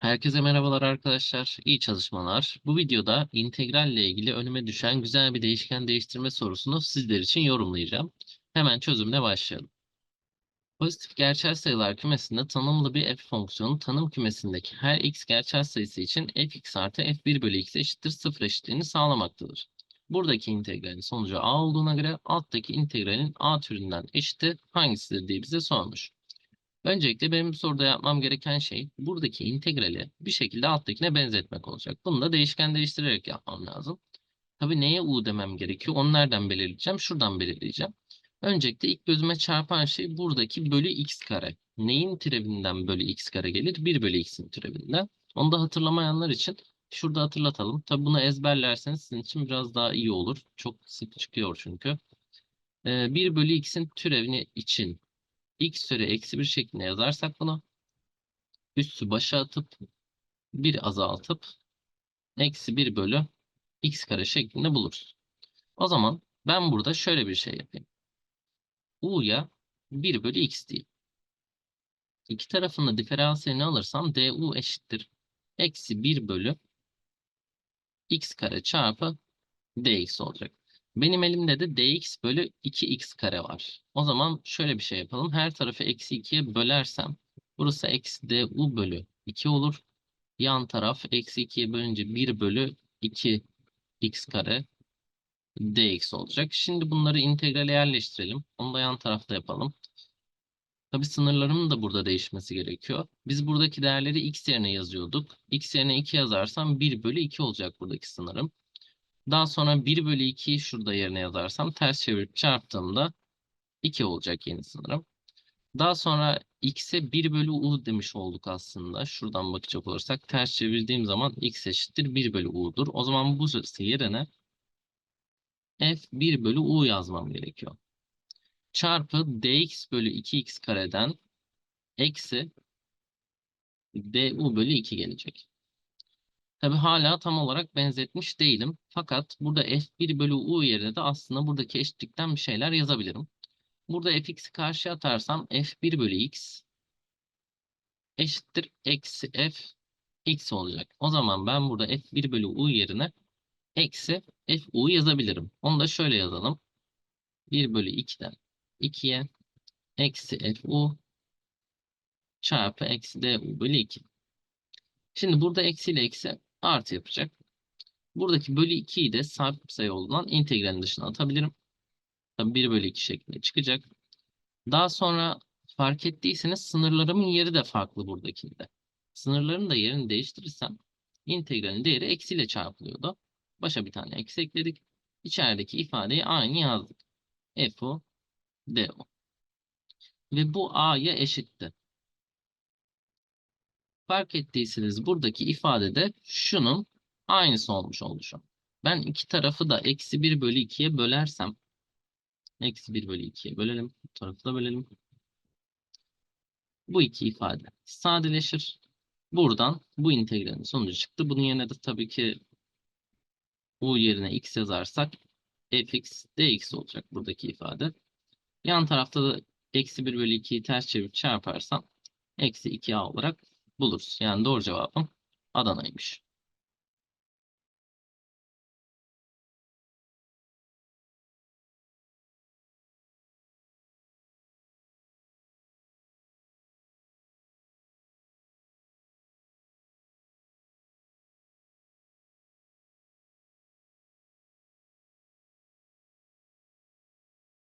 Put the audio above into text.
Herkese merhabalar arkadaşlar. İyi çalışmalar. Bu videoda integralle ilgili önüme düşen güzel bir değişken değiştirme sorusunu sizler için yorumlayacağım. Hemen çözümle başlayalım. Pozitif gerçel sayılar kümesinde tanımlı bir f fonksiyonu tanım kümesindeki her x gerçel sayısı için fx artı f1 bölü x eşittir 0 eşitliğini sağlamaktadır. Buradaki integralin sonucu a olduğuna göre alttaki integralin a türünden eşiti hangisidir diye bize sormuş. Öncelikle benim soruda yapmam gereken şey buradaki integrali bir şekilde alttakine benzetmek olacak. Bunu da değişken değiştirerek yapmam lazım. Tabii neye u demem gerekiyor? Onu nereden belirleyeceğim? Şuradan belirleyeceğim. Öncelikle ilk gözüme çarpan şey buradaki bölü x kare. Neyin türevinden bölü x kare gelir? 1 bölü x'in türevinden. Onu da hatırlamayanlar için şurada hatırlatalım. Tabii bunu ezberlerseniz sizin için biraz daha iyi olur. Çok sık çıkıyor çünkü. Ee, 1 bölü x'in türevini için x üzeri eksi 1 şeklinde yazarsak bunu üssü başa atıp 1 azaltıp eksi 1 bölü x kare şeklinde buluruz. O zaman ben burada şöyle bir şey yapayım. u'ya 1 bölü x diyeyim. İki tarafında diferansiyelini alırsam du eşittir. Eksi 1 bölü x kare çarpı dx olacak. Benim elimde de dx bölü 2x kare var. O zaman şöyle bir şey yapalım. Her tarafı eksi 2'ye bölersem burası eksi du bölü 2 olur. Yan taraf eksi 2'ye bölünce 1 bölü 2 x kare dx olacak. Şimdi bunları integrale yerleştirelim. Onu da yan tarafta yapalım. Tabi sınırlarımın da burada değişmesi gerekiyor. Biz buradaki değerleri x yerine yazıyorduk. x yerine 2 yazarsam 1 bölü 2 olacak buradaki sınırım. Daha sonra 1 bölü 2'yi şurada yerine yazarsam ters çevirip çarptığımda 2 olacak yeni sınırım. Daha sonra x'e 1 bölü u demiş olduk aslında. Şuradan bakacak olursak ters çevirdiğim zaman x eşittir 1 bölü u'dur. O zaman bu yerine f 1 bölü u yazmam gerekiyor. Çarpı dx bölü 2x kareden eksi du bölü 2 gelecek. Tabi hala tam olarak benzetmiş değilim. Fakat burada f1 bölü u yerine de aslında buradaki eşitlikten bir şeyler yazabilirim. Burada fx'i karşıya atarsam f1 bölü x eşittir eksi f x olacak. O zaman ben burada f1 bölü u yerine eksi f u yazabilirim. Onu da şöyle yazalım. 1 bölü 2'den 2'ye eksi f u çarpı eksi du bölü 2. Şimdi burada eksi ile eksi artı yapacak. Buradaki bölü 2'yi de sabit sayı olduğundan integralin dışına atabilirim. Tabii 1 bölü 2 şeklinde çıkacak. Daha sonra fark ettiyseniz sınırlarımın yeri de farklı buradakinde. Sınırların da yerini değiştirirsem integralin değeri eksiyle çarpılıyordu. Başa bir tane eksi ekledik. İçerideki ifadeyi aynı yazdık. F'u du. Ve bu a'ya eşitti. Fark ettiyseniz buradaki ifadede şunun aynısı olmuş şu. Ben iki tarafı da eksi 1 bölü 2'ye bölersem eksi 1 bölü 2'ye bölelim. Bu tarafı da bölelim. Bu iki ifade sadeleşir. Buradan bu integralin sonucu çıktı. Bunun yerine de tabii ki u yerine x yazarsak fx dx olacak buradaki ifade. Yan tarafta da eksi 1 bölü 2'yi ters çevirip çarparsam eksi 2a olarak buluruz. Yani doğru cevabım Adana'ymış.